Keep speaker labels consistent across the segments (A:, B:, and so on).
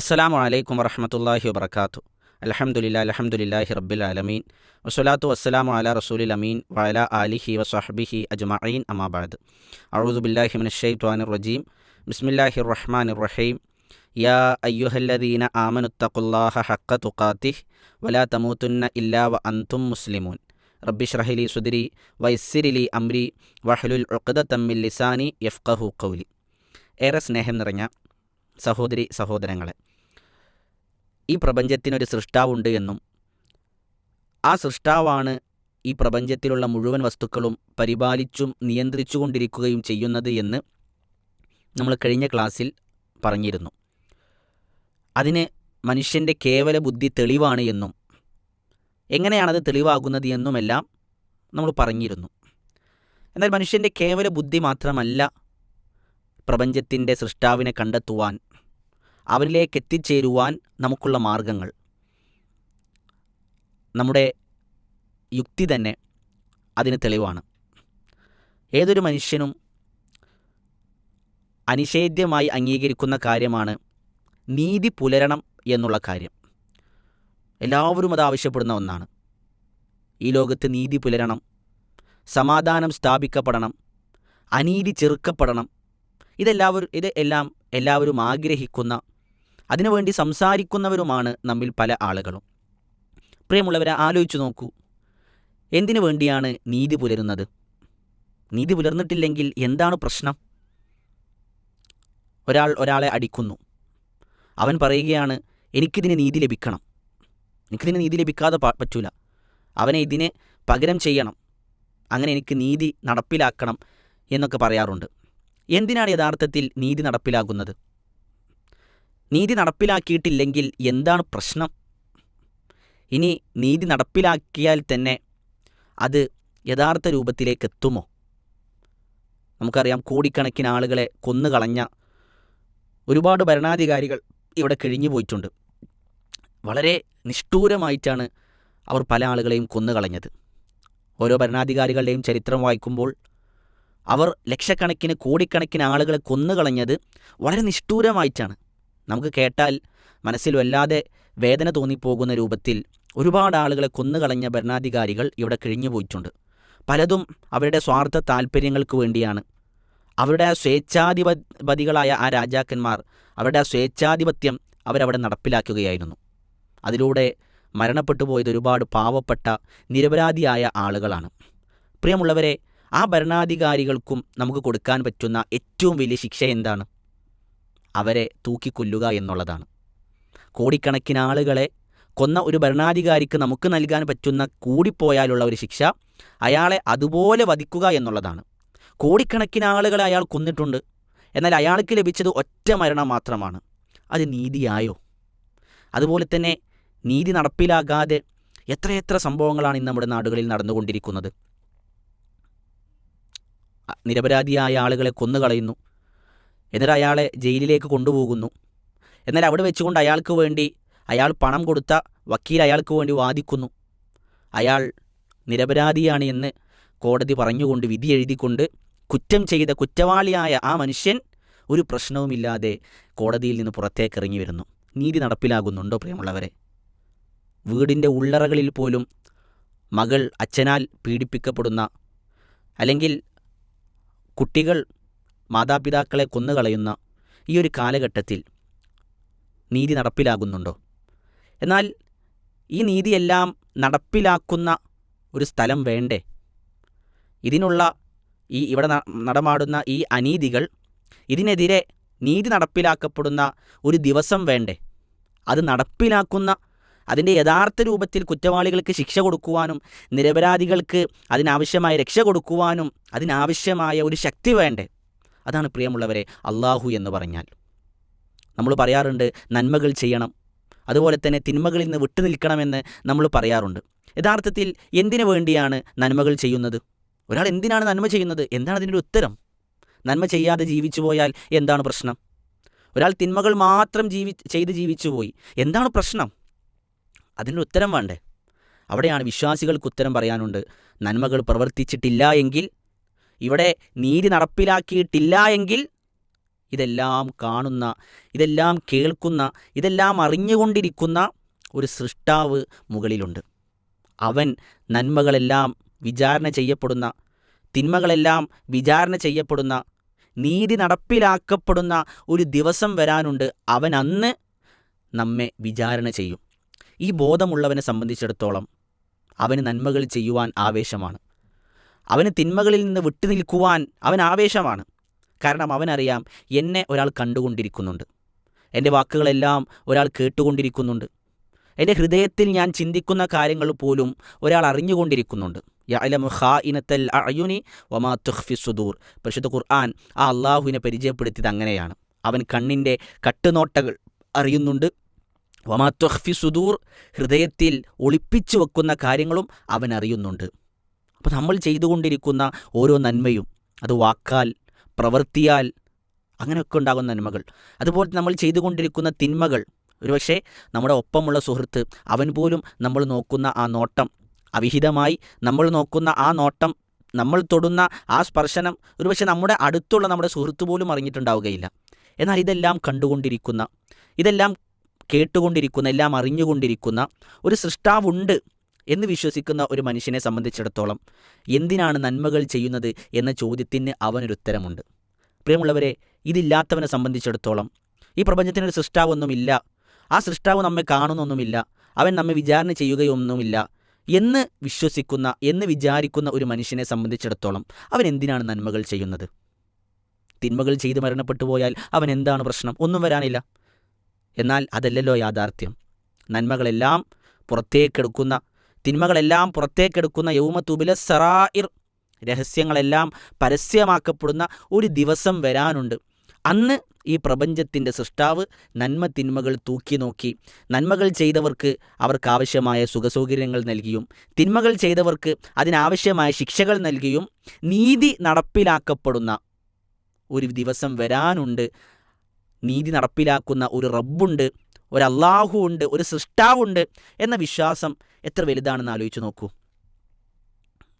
A: അസ്സലാമു അലൈക്കും വറഹമത്തല്ലാഹി വബർക്കാത്തു അലഹമുല്ല അലഹമുല്ലാഹി റബ്ബിൽ ആലമീൻ. വസ്സലാത്തു വസ്സലാമു അല റസൂലിൽ അമീൻ വഅല ആലിഹി വസ്വഹബിഹി അജ്മഈൻ. അമാബാദ് അഊദുബില്ലാഹി മിനശ്ശൈത്വാനിർ റജീം. ബിസ്മില്ലാഹിർ റഹ്മാനിർ റഹീം. യാ അയ്യുഹല്ലദീന ആമനുത്തഖുല്ലാഹ ഹഖ തുഖാത്തിഹ് വലാ തമൂത്തുന്ന ഇല്ലാ വ അൻതും മുസ്ലിമൂൻ. റബ്ബിഷ്റഹിലി സുദരി വൈസിരിലി അംരി വഹലുൽ ഉഖദ തമ്മിൽ ലിസാനി യഫ്ഖഹു ഖൗലി. ഏറെ സ്നേഹം നിറഞ്ഞ സഹോദരി സഹോദരങ്ങളെ ഈ പ്രപഞ്ചത്തിനൊരു സൃഷ്ടാവുണ്ട് എന്നും. ആ സൃഷ്ടാവാണ് ഈ പ്രപഞ്ചത്തിലുള്ള മുഴുവൻ വസ്തുക്കളും പരിപാലിച്ചും നിയന്ത്രിച്ചുകൊണ്ടിരിക്കുകയും ചെയ്യുന്നത് എന്ന് നമ്മൾ കഴിഞ്ഞ ക്ലാസ്സിൽ പറഞ്ഞിരുന്നു. അതിന് മനുഷ്യന്റെ കേവല ബുദ്ധി തെളിവാണ് എന്നും എങ്ങനെയാണത് തെളിവാകുന്നത് എന്നുമെല്ലാം നമ്മൾ പറഞ്ഞിരുന്നു. എന്നാൽ മനുഷ്യന്റെ കേവല ബുദ്ധി മാത്രമല്ല പ്രപഞ്ചത്തിന്റെ സൃഷ്ടാവിനെ കണ്ടെത്തുവാൻ അവരിലേക്ക് എത്തിച്ചേരുവാൻ നമുക്കുള്ള മാർഗങ്ങൾ. നമ്മുടെ യുക്തി തന്നെ അതിന് തെളിവാണ്. ഏതൊരു മനുഷ്യനും അനിഷേധ്യമായി അംഗീകരിക്കുന്ന കാര്യമാണ് നീതി പുലരണം എന്നുള്ള കാര്യം. എല്ലാവരും അത് ആവശ്യപ്പെടുന്ന ഒന്നാണ്. ഈ ലോകത്ത് നീതി പുലരണം സമാധാനം സ്ഥാപിക്കപ്പെടണം അനീതി ചെറുക്കപ്പെടണം ഇതെല്ലാവരും ഇത് എല്ലാം എല്ലാവരും ആഗ്രഹിക്കുന്ന അതിനുവേണ്ടി സംസാരിക്കുന്നവരുമാണ് നമ്മിൽ പല ആളുകളും. പ്രിയമുള്ളവരെ ആലോചിച്ചു നോക്കൂ. എന്തിനു വേണ്ടിയാണ് നീതി പുലരുന്നത്? നീതി പുലർന്നിട്ടില്ലെങ്കിൽ എന്താണ് പ്രശ്നം? ഒരാൾ ഒരാളെ അടിക്കുന്നു. അവൻ പറയുകയാണ് എനിക്കിതിന് നീതി ലഭിക്കണം. എനിക്കിതിന് നീതി ലഭിക്കാതെ പറ്റൂല. അവനെ ഇതിനെ പകരം ചെയ്യണം. അങ്ങനെ എനിക്ക് നീതി നടപ്പിലാക്കണം എന്നൊക്കെ പറയാറുണ്ട്. എന്തിനാണ് യഥാർത്ഥത്തിൽ നീതി നടപ്പിലാക്കുന്നത് നീതി നടപ്പിലാക്കിയിട്ടില്ലെങ്കിൽ എന്താണ് പ്രശ്നം? ഇനി നീതി നടപ്പിലാക്കിയാൽ തന്നെ അത് യഥാർത്ഥ രൂപത്തിലേക്ക് എത്തുമോ? നമുക്കറിയാം കോടിക്കണക്കിന് ആളുകളെ കൊന്നുകളഞ്ഞ ഒരുപാട് ഭരണാധികാരികൾ ഇവിടെ കഴിഞ്ഞു പോയിട്ടുണ്ട്. വളരെ നിഷ്ഠൂരമായിട്ടാണ് അവർ പല ആളുകളെയും കൊന്നുകളഞ്ഞത്. ഓരോ ഭരണാധികാരികളുടെയും ചരിത്രം വായിക്കുമ്പോൾ അവർ ലക്ഷക്കണക്കിന് കോടിക്കണക്കിന് ആളുകളെ കൊന്നുകളഞ്ഞത് വളരെ നിഷ്ഠൂരമായിട്ടാണ്. നമുക്ക് കേട്ടാൽ മനസ്സിൽ വല്ലാതെ വേദന തോന്നിപ്പോകുന്ന രൂപത്തിൽ ഒരുപാട് ആളുകളെ കൊന്നുകളഞ്ഞ ഭരണാധികാരികൾ ഇവിടെ കഴിഞ്ഞു പോയിട്ടുണ്ട്. പലതും അവരുടെ സ്വാർത്ഥ താല്പര്യങ്ങൾക്ക് വേണ്ടിയാണ്. അവരുടെ സ്വേച്ഛാധിപതികളായ ആ രാജാക്കന്മാർ അവരുടെ സ്വേച്ഛാധിപത്യം അവരവിടെ നടപ്പിലാക്കുകയായിരുന്നു. അതിലൂടെ മരണപ്പെട്ടു പോയത് ഒരുപാട് പാവപ്പെട്ട നിരപരാധിയായ ആളുകളാണ്. പ്രിയമുള്ളവരെ ആ ഭരണാധികാരികൾക്കും നമുക്ക് കൊടുക്കാൻ പറ്റുന്ന ഏറ്റവും വലിയ ശിക്ഷ എന്താണ്? അവരെ തൂക്കിക്കൊല്ലുക എന്നുള്ളതാണ്. കോടിക്കണക്കിന് ആളുകളെ കൊന്ന ഒരു ഭരണാധികാരിക്ക് നമുക്ക് നൽകാൻ പറ്റുന്ന കൂടിപ്പോയാലുള്ള ഒരു ശിക്ഷ അയാളെ അതുപോലെ വധിക്കുക എന്നുള്ളതാണ്. കോടിക്കണക്കിന് ആളുകളെ അയാൾ കൊന്നിട്ടുണ്ട്. എന്നാൽ അയാൾക്ക് ലഭിച്ചത് ഒറ്റ മരണം മാത്രമാണ്. അത് നീതിയായോ? അതുപോലെ തന്നെ നീതി നടപ്പിലാകാതെ എത്രയെത്ര സംഭവങ്ങളാണ് ഇന്ന് നമ്മുടെ നാടുകളിൽ നടന്നുകൊണ്ടിരിക്കുന്നത്. നിരപരാധിയായ ആളുകളെ കൊന്നുകളയുന്നു. എന്നിട്ട് അയാളെ ജയിലിലേക്ക് കൊണ്ടുപോകുന്നു. എന്നാൽ അവിടെ വെച്ചുകൊണ്ട് അയാൾക്ക് വേണ്ടി അയാൾ പണം കൊടുത്ത വക്കീൽ അയാൾക്ക് വേണ്ടി വാദിക്കുന്നു. അയാൾ നിരപരാധിയാണ് എന്ന് കോടതി പറഞ്ഞുകൊണ്ട് വിധി എഴുതിക്കൊണ്ട് കുറ്റം ചെയ്ത കുറ്റവാളിയായ ആ മനുഷ്യൻ ഒരു പ്രശ്നവുമില്ലാതെ കോടതിയിൽ നിന്ന് പുറത്തേക്ക് ഇറങ്ങി വരുന്നു. നീതി നടപ്പിലാകുന്നുണ്ടോ പ്രിയമുള്ളവരെ? വീടിന്റെ ഉള്ളറകളിൽ പോലും മകൾ അച്ഛനാൽ പീഡിപ്പിക്കപ്പെടുന്ന അല്ലെങ്കിൽ കുട്ടികൾ മാതാപിതാക്കളെ കൊന്നുകളയുന്ന ഈ ഒരു കാലഘട്ടത്തിൽ നീതി നടപ്പിലാകുന്നുണ്ടോ? എന്നാൽ ഈ നീതിയെല്ലാം നടപ്പിലാക്കുന്ന ഒരു സ്ഥലം വേണ്ടേ? ഇതിനുള്ള ഈ ഇവിടെ നടമാടുന്ന ഈ അനീതികൾ ഇതിനെതിരെ നീതി നടപ്പിലാക്കപ്പെടുന്ന ഒരു ദിവസം വേണ്ടേ? അത് നടപ്പിലാക്കുന്ന അതിന്റെ യഥാർത്ഥ രൂപത്തിൽ കുറ്റവാളികൾക്ക് ശിക്ഷ കൊടുക്കുവാനും നിരപരാധികൾക്ക് അതിനാവശ്യമായ രക്ഷ കൊടുക്കുവാനും അതിനാവശ്യമായ ഒരു ശക്തി വേണ്ടേ? അതാണ് പ്രിയമുള്ളവരെ അള്ളാഹു എന്ന് പറഞ്ഞാൽ. നമ്മൾ പറയാറുണ്ട് നന്മകൾ ചെയ്യണം. അതുപോലെ തന്നെ തിന്മകളിൽ നിന്ന് വിട്ടു നിൽക്കണമെന്ന് നമ്മൾ പറയാറുണ്ട്. യഥാർത്ഥത്തിൽ എന്തിനു വേണ്ടിയാണ് നന്മകൾ ചെയ്യുന്നത്? ഒരാൾ എന്തിനാണ് നന്മ ചെയ്യുന്നത്? എന്താണ് അതിന്റെ ഉത്തരം? നന്മ ചെയ്യാതെ ജീവിച്ചു പോയാൽ എന്താണ് പ്രശ്നം? ഒരാൾ തിന്മകൾ മാത്രം ജീവി ചെയ്ത് ജീവിച്ചു പോയി എന്താണ് പ്രശ്നം? അതിന്റെ ഉത്തരം വേണ്ടേ? അവിടെയാണ് വിശ്വാസികൾക്ക് ഉത്തരം പറയാനുണ്ട്. നന്മകൾ പ്രവർത്തിച്ചിട്ടില്ല എങ്കിൽ ഇവിടെ നീതി നടപ്പിലാക്കിയിട്ടില്ല എങ്കിൽ ഇതെല്ലാം കാണുന്ന ഇതെല്ലാം കേൾക്കുന്ന ഇതെല്ലാം അറിഞ്ഞുകൊണ്ടിരിക്കുന്ന ഒരു സൃഷ്ടാവ് മുകളിലുണ്ട്. അവൻ നന്മകളെല്ലാം വിചാരണ ചെയ്യപ്പെടുന്ന തിന്മകളെല്ലാം വിചാരണ ചെയ്യപ്പെടുന്ന നീതി നടപ്പിലാക്കപ്പെടുന്ന ഒരു ദിവസം വരാനുണ്ട്. അവൻ അന്ന് നമ്മെ വിചാരണ ചെയ്യും. ഈ ബോധമുള്ളവനെ സംബന്ധിച്ചിടത്തോളം അവന് നന്മകൾ ചെയ്യുവാൻ ആവേശമാണ്. അവന് തിന്മകളിൽ നിന്ന് വിട്ടു നിൽക്കുവാൻ അവൻ ആവേശമാണ്. കാരണം അവനറിയാം എന്നെ ഒരാൾ കണ്ടുകൊണ്ടിരിക്കുന്നുണ്ട്. എന്റെ വാക്കുകളെല്ലാം ഒരാൾ കേട്ടുകൊണ്ടിരിക്കുന്നുണ്ട്. എന്റെ ഹൃദയത്തിൽ ഞാൻ ചിന്തിക്കുന്ന കാര്യങ്ങൾ പോലും ഒരാൾ അറിഞ്ഞുകൊണ്ടിരിക്കുന്നുണ്ട്. യഅലമു വമാ സുദൂർ. പരിശുദ്ധ ഖുർആൻ ആ അള്ളാഹുവിനെ പരിചയപ്പെടുത്തിയത് അങ്ങനെയാണ്. അവൻ കണ്ണിന്റെ കട്ടുനോട്ടകൾ അറിയുന്നുണ്ട്. വമാ തുഖ്ഫി സുദൂർ. ഹൃദയത്തിൽ ഒളിപ്പിച്ചു വെക്കുന്ന കാര്യങ്ങളും അവൻ അറിയുന്നുണ്ട്. അപ്പോൾ നമ്മൾ ചെയ്തുകൊണ്ടിരിക്കുന്ന ഓരോ നന്മയും അത് വാക്കാൽ പ്രവൃത്തിയാൽ അങ്ങനെയൊക്കെ ഉണ്ടാകുന്ന നന്മകൾ. അതുപോലെ നമ്മൾ ചെയ്തുകൊണ്ടിരിക്കുന്ന തിന്മകൾ ഒരുപക്ഷെ നമ്മുടെ ഒപ്പമുള്ള സുഹൃത്ത് അവൻ പോലും നമ്മൾ നോക്കുന്ന ആ നോട്ടം അവിഹിതമായി നമ്മൾ നോക്കുന്ന ആ നോട്ടം നമ്മൾ തൊടുന്ന ആ സ്പർശനം ഒരുപക്ഷെ നമ്മുടെ അടുത്തുള്ള നമ്മുടെ സുഹൃത്ത് പോലും അറിഞ്ഞിട്ടുണ്ടാവുകയില്ല. എന്നാൽ ഇതെല്ലാം കണ്ടുകൊണ്ടിരിക്കുന്ന ഇതെല്ലാം കേട്ടുകൊണ്ടിരിക്കുന്ന എല്ലാം അറിഞ്ഞുകൊണ്ടിരിക്കുന്ന ഒരു സൃഷ്ടാവുണ്ട്. എന്ന് വിശ്വസിക്കുന്ന ഒരു മനുഷ്യനെ സംബന്ധിച്ചിടത്തോളം എന്തിനാണ് നന്മകൾ ചെയ്യുന്നത് എന്ന ചോദ്യത്തിന് അവനൊരു ഉത്തരമുണ്ട് പ്രിയമുള്ളവരെ ഇതില്ലാത്തവനെ സംബന്ധിച്ചിടത്തോളം ഈ പ്രപഞ്ചത്തിനൊരു സൃഷ്ടാവൊന്നുമില്ല. ആ സൃഷ്ടാവ് നമ്മെ കാണുന്നൊന്നുമില്ല. അവൻ നമ്മെ വിചാരണ ചെയ്യുകയൊന്നുമില്ല എന്ന് വിശ്വസിക്കുന്ന എന്ന് വിചാരിക്കുന്ന ഒരു മനുഷ്യനെ സംബന്ധിച്ചിടത്തോളം അവൻ എന്തിനാണ് നന്മകൾ ചെയ്യുന്നത്? തിന്മകൾ ചെയ്ത് മരണപ്പെട്ടു പോയാൽ അവൻ എന്താണ് പ്രശ്നം? ഒന്നും വരാനില്ല. എന്നാൽ അതല്ലല്ലോ യാഥാർത്ഥ്യം. നന്മകളെല്ലാം പുറത്തേക്കെടുക്കുന്ന തിന്മകളെല്ലാം പുറത്തേക്കെടുക്കുന്ന യൗമത്തുബില സറായിർ രഹസ്യങ്ങളെല്ലാം പരസ്യമാക്കപ്പെടുന്ന ഒരു ദിവസം വരാനുണ്ട്. അന്ന് ഈ പ്രപഞ്ചത്തിന്റെ സൃഷ്ടാവ് നന്മ തിന്മകൾ തൂക്കി നോക്കി. നന്മകൾ ചെയ്തവർക്ക് അവർക്ക് ആവശ്യമായ സുഖസൗകര്യങ്ങൾ നൽകിയും തിന്മകൾ ചെയ്തവർക്ക് അതിനാവശ്യമായ ശിക്ഷകൾ നൽകിയും നീതി നടപ്പിലാക്കപ്പെടുന്ന ഒരു ദിവസം വരാനുണ്ട്. നീതി നടപ്പിലാക്കുന്ന ഒരു റബ്ബുണ്ട്. ഒരു ഉണ്ട് ഒരു സൃഷ്ടാവുണ്ട് എന്ന വിശ്വാസം എത്ര വലുതാണെന്ന് ആലോചിച്ച് നോക്കൂ.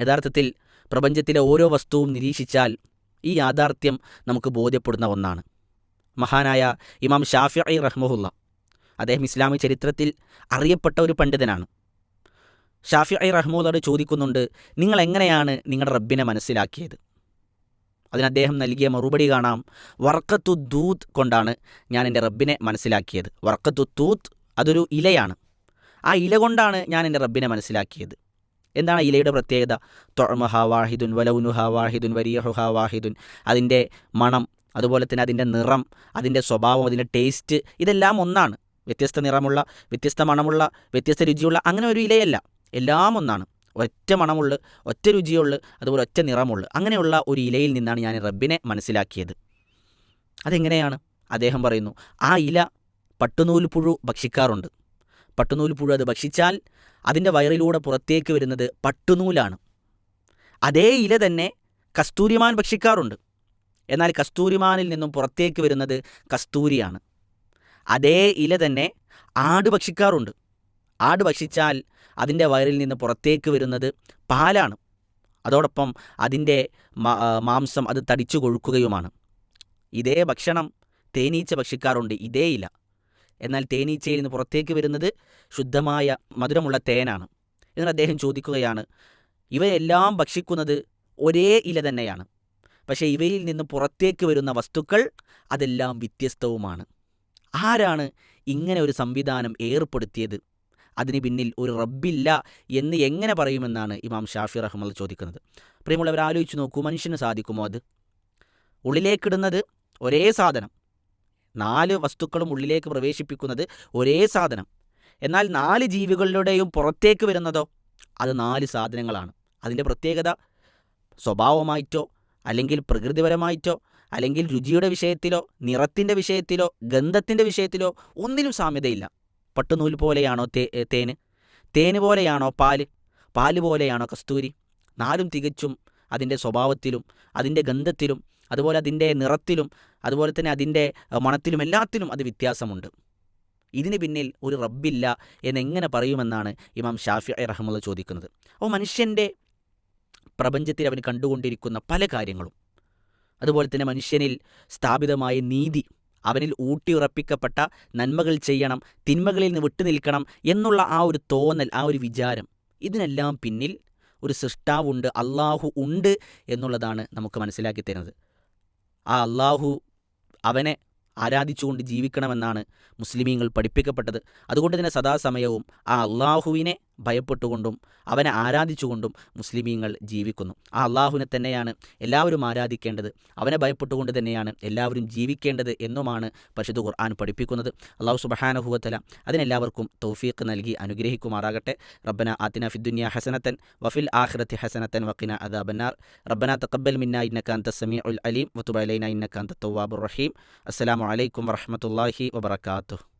A: യഥാർത്ഥത്തിൽ പ്രപഞ്ചത്തിലെ ഓരോ വസ്തുവും നിരീക്ഷിച്ചാൽ ഈ യാഥാർത്ഥ്യം നമുക്ക് ബോധ്യപ്പെടുന്ന ഒന്നാണ്. മഹാനായ ഇമാം ഷാഫി ഐ റഹ്മുല്ല അദ്ദേഹം ഇസ്ലാമിക ചരിത്രത്തിൽ അറിയപ്പെട്ട ഒരു പണ്ഡിതനാണ്. ഷാഫി ഐ റഹ്മുല്ലോട് ചോദിക്കുന്നുണ്ട് നിങ്ങൾ എങ്ങനെയാണ് നിങ്ങളുടെ റബ്ബിനെ മനസ്സിലാക്കിയത്? അതിന് അദ്ദേഹം നൽകിയ മറുപടി കാണാം. വർക്കത്തു ദൂത് കൊണ്ടാണ് ഞാൻ എന്റെ റബ്ബിനെ മനസ്സിലാക്കിയത്. വർക്കത്തു തൂത്ത് അതൊരു ഇലയാണ്. ആ ഇല കൊണ്ടാണ് ഞാൻ എന്റെ റബ്ബിനെ മനസ്സിലാക്കിയത്. എന്താണ് ഇലയുടെ പ്രത്യേകത? തൊഴമഹ വാഹിദുൻ വലൗനുഹ വാഹിദുൻ വരിയഹുഹ വാഹിദുൻ. അതിന്റെ മണം അതുപോലെ തന്നെ അതിന്റെ നിറം അതിന്റെ സ്വഭാവം അതിന്റെ ടേസ്റ്റ് ഇതെല്ലാം ഒന്നാണ്. വ്യത്യസ്ത നിറമുള്ള വ്യത്യസ്ത മണമുള്ള വ്യത്യസ്ത രുചിയുള്ള അങ്ങനെ ഒരു ഇലയല്ല. എല്ലാം ഒന്നാണ്. ഒറ്റ മണമുള്ള ഒറ്റ രുചിയുള്ള അതുപോലെ ഒറ്റ നിറമുള്ള. അങ്ങനെയുള്ള ഒരു ഇലയിൽ നിന്നാണ് ഞാൻ റബ്ബിനെ മനസ്സിലാക്കിയത്. അതെങ്ങനെയാണ്? അദ്ദേഹം പറയുന്നു ആ ഇല പട്ടുനൂൽ പുഴു ഭക്ഷിക്കാറുണ്ട്. പട്ടുനൂൽ പുഴു അത് ഭക്ഷിച്ചാൽ അതിന്റെ വയറിലൂടെ പുറത്തേക്ക് വരുന്നത് പട്ടുനൂലാണ്. അതേ ഇല തന്നെ കസ്തൂരിമാൻ ഭക്ഷിക്കാറുണ്ട്. എന്നാൽ കസ്തൂരിമാനിൽ നിന്നും പുറത്തേക്ക് വരുന്നത് കസ്തൂരിയാണ്. അതേ ഇല തന്നെ ആട് ഭക്ഷിക്കാറുണ്ട്. ആട് ഭക്ഷിച്ചാൽ അതിന്റെ വയറിൽ നിന്ന് പുറത്തേക്ക് വരുന്നത് പാലാണ്. അതോടൊപ്പം അതിന്റെ മാംസം അത് തടിച്ചു കൊഴുക്കുകയുമാണ്. ഇതേ ഭക്ഷണം തേനീച്ച ഭക്ഷിക്കാറുണ്ട് ഇതേ ഇല. എന്നാൽ തേനീച്ചയിൽ നിന്ന് പുറത്തേക്ക് വരുന്നത് ശുദ്ധമായ മധുരമുള്ള തേനാണ് എന്നിട്ട് അദ്ദേഹം ചോദിക്കുകയാണ്. ഇവയെല്ലാം ഭക്ഷിക്കുന്നത് ഒരേ ഇല തന്നെയാണ്. പക്ഷേ ഇവയിൽ നിന്ന് പുറത്തേക്ക് വരുന്ന വസ്തുക്കൾ അതെല്ലാം വ്യത്യസ്തവുമാണ്. ആരാണ് ഇങ്ങനെ ഒരു സംവിധാനം ഏർപ്പെടുത്തിയത്? അതിന് പിന്നിൽ ഒരു റബ്ബില്ല എന്ന് എങ്ങനെ പറയുമെന്നാണ് ഇമാം ഷാഫി റഹ്മൽ ചോദിക്കുന്നത്. പ്രിയമുള്ളവർ ആലോചിച്ച് നോക്കൂ മനുഷ്യന് സാധിക്കുമോ അത്? ഉള്ളിലേക്കിടുന്നത് ഒരേ സാധനം. നാല് വസ്തുക്കളും ഉള്ളിലേക്ക് പ്രവേശിപ്പിക്കുന്നത് ഒരേ സാധനം. എന്നാൽ നാല് ജീവികളുടെയും പുറത്തേക്ക് വരുന്നതോ അത് നാല് സാധനങ്ങളാണ്. അതിന്റെ പ്രത്യേകത സ്വഭാവമായിട്ടോ അല്ലെങ്കിൽ പ്രകൃതിപരമായിട്ടോ അല്ലെങ്കിൽ രുചിയുടെ വിഷയത്തിലോ നിറത്തിന്റെ വിഷയത്തിലോ ഗന്ധത്തിന്റെ വിഷയത്തിലോ ഒന്നിലും സാമ്യതയില്ല. പട്ടുനൂൽ പോലെയാണോ തേ തേന് തേന്? പോലെയാണോ പാൽ? പാൽ പോലെയാണോ കസ്തൂരി? നാലും തികച്ചും അതിന്റെ സ്വഭാവത്തിലും അതിന്റെ ഗന്ധത്തിലും അതുപോലെ അതിന്റെ നിറത്തിലും അതുപോലെ തന്നെ അതിന്റെ മണത്തിലും എല്ലാത്തിലും അത് വ്യത്യാസമുണ്ട്. ഇതിന് പിന്നിൽ ഒരു റബ്ബില്ല എന്നെങ്ങനെ പറയുമെന്നാണ് ഇമാം ഷാഫി റഹ്മുള്ള ചോദിക്കുന്നത്. അപ്പോൾ മനുഷ്യന്റെ പ്രപഞ്ചത്തിൽ അവൻ കണ്ടുകൊണ്ടിരിക്കുന്ന പല കാര്യങ്ങളും അതുപോലെ തന്നെ മനുഷ്യനിൽ സ്ഥാപിതമായ നീതി അവനിൽ ഊട്ടിയുറപ്പിക്കപ്പെട്ട നന്മകൾ ചെയ്യണം തിന്മകളിൽ നിന്ന് വിട്ടുനിൽക്കണം എന്നുള്ള ആ ഒരു തോന്നൽ ആ ഒരു വിചാരം. ഇതിനെല്ലാം പിന്നിൽ ഒരു സൃഷ്ടാവുണ്ട് അള്ളാഹു ഉണ്ട് എന്നുള്ളതാണ് നമുക്ക് മനസ്സിലാക്കി തരുന്നത്. ആ അള്ളാഹു അവനെ ആരാധിച്ചുകൊണ്ട് ജീവിക്കണമെന്നാണ് മുസ്ലിമീങ്ങൾ പഠിപ്പിക്കപ്പെട്ടത്. അതുകൊണ്ട് തന്നെ സദാസമയവും ആ അള്ളാഹുവിനെ ഭയപ്പെട്ടുകൊണ്ടും അവനെ ആരാധിച്ചുകൊണ്ടും മുസ്ലിമീങ്ങൾ ജീവിക്കുന്നു. ആ അള്ളാഹുവിനെ തന്നെയാണ് എല്ലാവരും ആരാധിക്കേണ്ടത്. അവനെ ഭയപ്പെട്ടുകൊണ്ട് തന്നെയാണ് എല്ലാവരും ജീവിക്കേണ്ടത് എന്നുമാണ് പരിശുദ്ധ ഖുർആൻ പഠിപ്പിക്കുന്നത്. അള്ളാഹു സുബഹാനഹുവത്തല അതിനെല്ലാവർക്കും തൗഫീഖ് നൽകി അനുഗ്രഹിക്കുമാറാകട്ടെ. റബ്ബന ആത്തിന ഫിദ്ദുനിയ ഹസനത്തൻ വഫിൽ ആഖിറത്തി ഹസനത്തൻ വക്കിന അദാബന്നാർ. റബ്ബന തഖബ്ബൽ മിന്ന ഇന്നക അൻത സമീഉൽ അലീം വതുബ് അലൈന ഇന്നക അൻത തവ്വാബുർ റഹീം. അസ്സലാമു അലൈക്കും വറഹ്മത്തുള്ളാഹി വബറകാതുഹു.